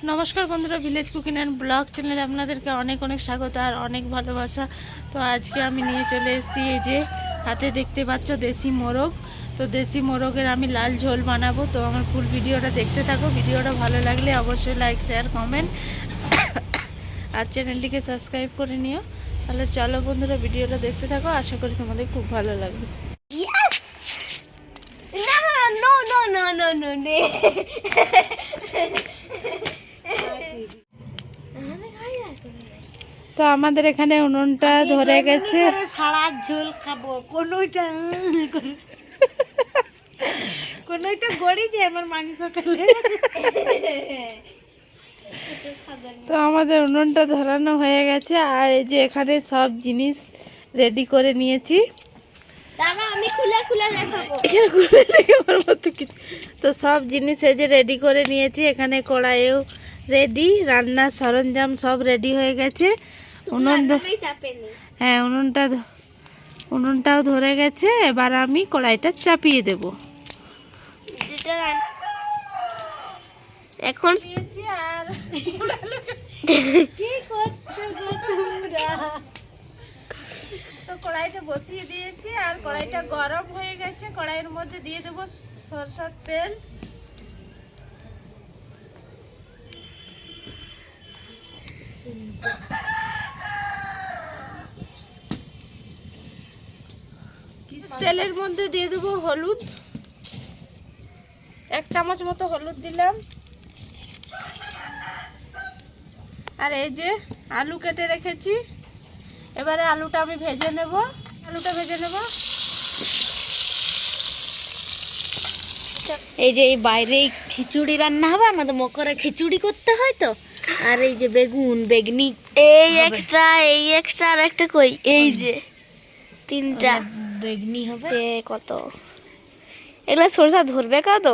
নমস্কার বন্ধুরা village cooking and blog চ্যানেলে আপনাদেরকে অনেক অনেক স্বাগত আর অনেক ভালোবাসা তো আজকে আমি নিয়ে চলে এসেছি এই যে হাতে দেখতে পাচ্ছ দেশি মোরগ তো দেশি মোরগের আমি লাল ঝোল বানাবো তো আমার ফুল ভিডিওটা দেখতে থাকো ভিডিওটা ভালো লাগলে অবশ্যই লাইক শেয়ার কমেন্ট আর চ্যানেলটিকে সাবস্ক্রাইব করে নিও তাহলে চলো বন্ধুরা ভিডিওটা দেখতে থাকো আশা করি তোমাদের খুব ভালো লাগবে! No, no, no, no, no, no, no. তো আমাদের এখানে উনুনটা ধরে গেছে। সারা ঝোল খাব। কোনোটা কোনোটা গড়ি যে আমার মাংস খেলে তো আমাদের উনুনটা ধরানো হয়ে গেছে আর এই যে এখানে সব জিনিস রেডি করে নিয়েছি। তো সব জিনিস এই যে রেডি করে নিয়েছি এখানে কড়াইও রেডি রান্নার সরঞ্জাম সব রেডি হয়ে গেছে। উনুন হ্যাঁ উনুনটা উনুনটাও ধরে গেছে এবার আমি কড়াইটা চাপিয়ে দেব। এখন তো কড়াইটা বসিয়ে দিয়েছি আর কড়াইটা গরম হয়ে গেছে। কড়াইয়ের মধ্যে দিয়ে দেবো সরষার তেল। তেলের মধ্যে দিয়ে দেবো হলুদ। এক চামচ মতো হলুদ দিলাম। আর এই যে আলু কেটে রেখেছি। এবারে আলুটা আমি ভেজে নেব। আলুটা ভেজে নেব। এই যে এই বাইরে এই খিচুড়ি রান্না হবে আমাদের মকরে খিচুড়ি করতে হয় তো। আর এই যে বেগুন বেগনি। এই একটা এই একটা আর একটা কই? এই যে তিনটা। বেগনি হবে? কত? এগুলা সরষা ধরবে কত?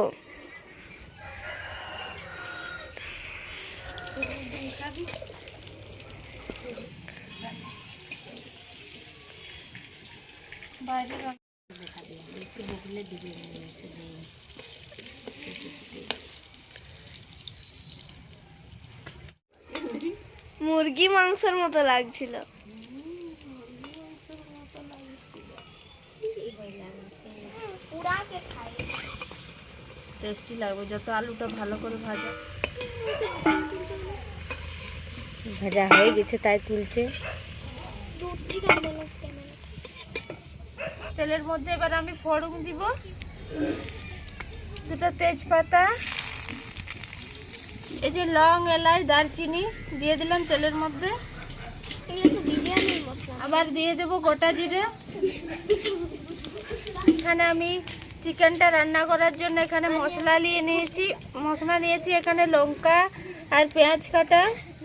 মুরগি মাংসের মতো লাগছিল। টেস্টি লাগবে, যত আলুটা ভালো করে ভাজা। ভাজা হয়ে গেছে, তাই তুলছে। তেলের মধ্যে এবার আমি ফড়ং দিব। দুটো তেজপাতা। এই যে লং, এলাচ, দারচিনি দিয়ে দিলাম তেলের মধ্যে। আবার দিয়ে দেব গোটা জিরে। এখানে আমি চিকেনটা রান্না করার জন্য এখানে মশলা নিয়ে নিয়েছি। মশলা নিয়েছি এখানে লঙ্কা আর পেঁয়াজ কাটা।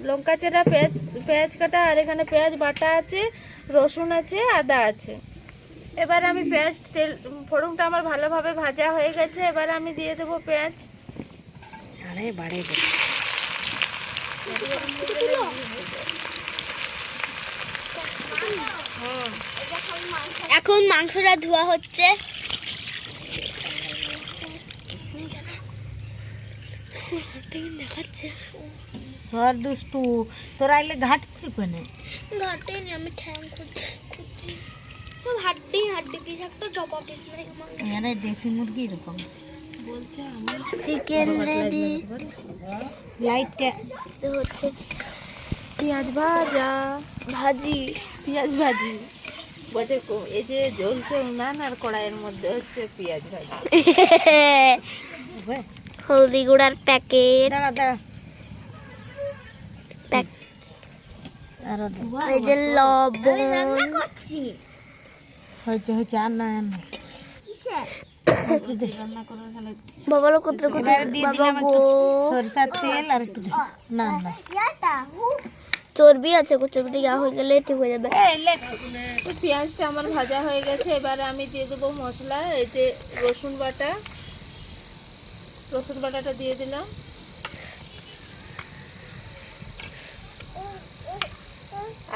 লঙ্কা চেরা পেঁয়াজ পেঁয়াজ কাটা আর এখানে পেঁয়াজ বাটা আছে রসুন আছে আদা আছে। এবার আমি পেঁয়াজ তেল ফোড়নটা আমার ভালোভাবে ভাজা হয়ে গেছে। এবার আমি দিয়ে দেবো পেঁয়াজ। আরে বাড়ে এখন মাংসটা ধোয়া হচ্ছে। সর দুষ্টু তোরা এলে ঘাটছি কোনে ঘাটে নি আমি ঠ্যাং খুঁজছি সব হাড্ডি হাড্ডি পিস একটা জবা পিস মানে এখানে দেশি মুরগি এরকম চিকেন রেডি লাইটটা হচ্ছে পেঁয়াজ ভাজা ভাজি পেঁয়াজ ভাজি বলছে কো- এই যে জ্বলছে উনান আর কড়াইয়ের মধ্যে হচ্ছে পেঁয়াজ ভাজি হলদি গুঁড়ার প্যাকেট। এই যে লবণ। হয়েছে হয়েছে আর না আর না। রান্না করো এখানে বাবারও কত কত এবার দিয়ে দিলাম একটু সরিষার তেল আর একটু না না। চর্বি আছে চর্বিটা ইয়া হয়ে গেলে ঠিক হয়ে যাবে। তো পেঁয়াজটা আমার ভাজা হয়ে গেছে এবারে আমি দিয়ে দেবো মশলা এই যে রসুন বাটা। রসুন বাটাটা দিয়ে দিলাম।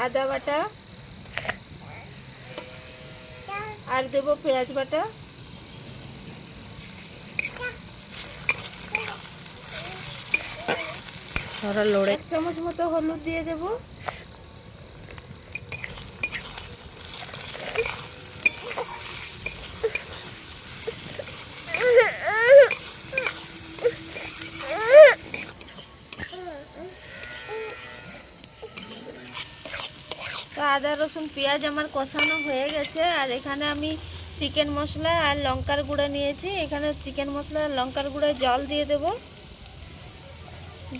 আদা বাটা। আর দেবো পেঁয়াজ বাটা। এক চামচ মতো হলুদ দিয়ে দেব তো আদা রসুন, পেঁয়াজ আমার কষানো হয়ে গেছে। আর এখানে আমি চিকেন মশলা আর লঙ্কার গুঁড়ো নিয়েছি। এখানে চিকেন মশলা আর লঙ্কার গুঁড়ো জল দিয়ে দেব।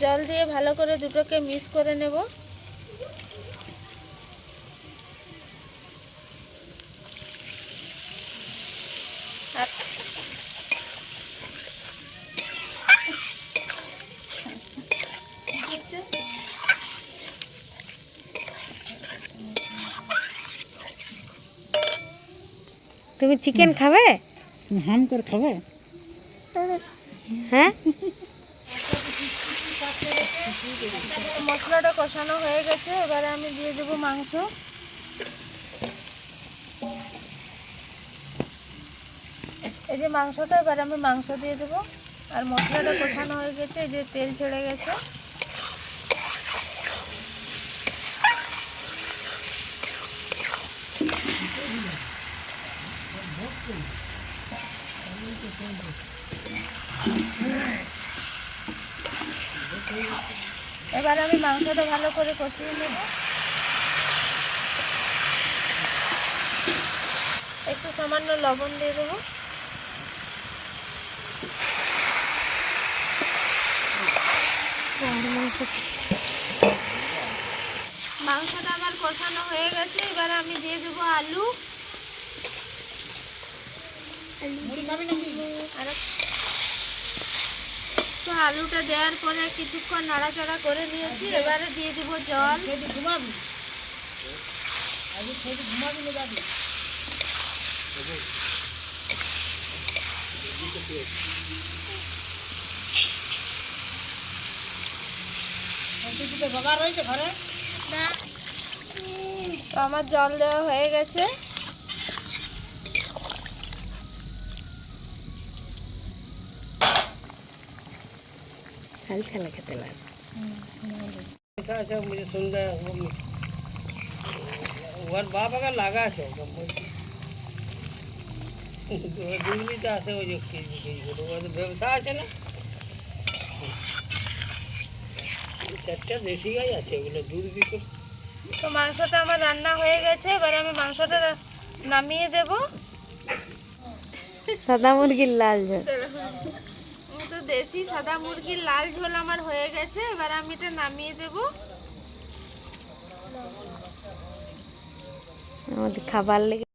জল দিয়ে ভালো করে দুটোকে মিক্স করে নেব। আর তুমি চিকেন খাবে? হাম করে খাবে। হ্যাঁ? মশলাটা কষানো হয়ে গেছে এবারে আমি দিয়ে দেবো মাংস। এই যে মাংসটা এবারে আমি মাংস দিয়ে দেবো। আর মশলাটা কষানো হয়ে গেছে এই যে তেল ছেড়ে গেছে। এবার আমি মাংসটা ভালো করে কষিয়ে নেব। একটু সামান্য লবণ দিয়ে দেবো। মাংসটা আমার কষানো হয়ে গেছে। এবার আমি দিয়ে দেবো আলু। তো আলুটা দেওয়ার পরে কিছুক্ষণ নাড়াচাড়া করে নিয়েছি এবারে দিয়ে দিব জল। বাবা রয়েছে ঘরে তো আমার জল দেওয়া হয়ে গেছে। হাল ছালা খেতে লাগে ऐसा ऐसा मुझे सुन गया वो ওর বাপ আগে লাগা আছে দিল্লিতে আছে ওই যে কেজি কেজি করে ওদের ব্যবসা আছে না চারটা দেশি গাই আছে ওগুলো দুধ বিক্রি তো মাংসটা আমার রান্না হয়ে গেছে এবারে আমি মাংসটা রা- নামিয়ে দেব সাদা মুরগির লাল ঝোল তো দেশি সাদা মুরগির লাল ঝোল আমার হয়ে গেছে, এবার আমি এটা নামিয়ে দেব। আমাদের খাবার লেগে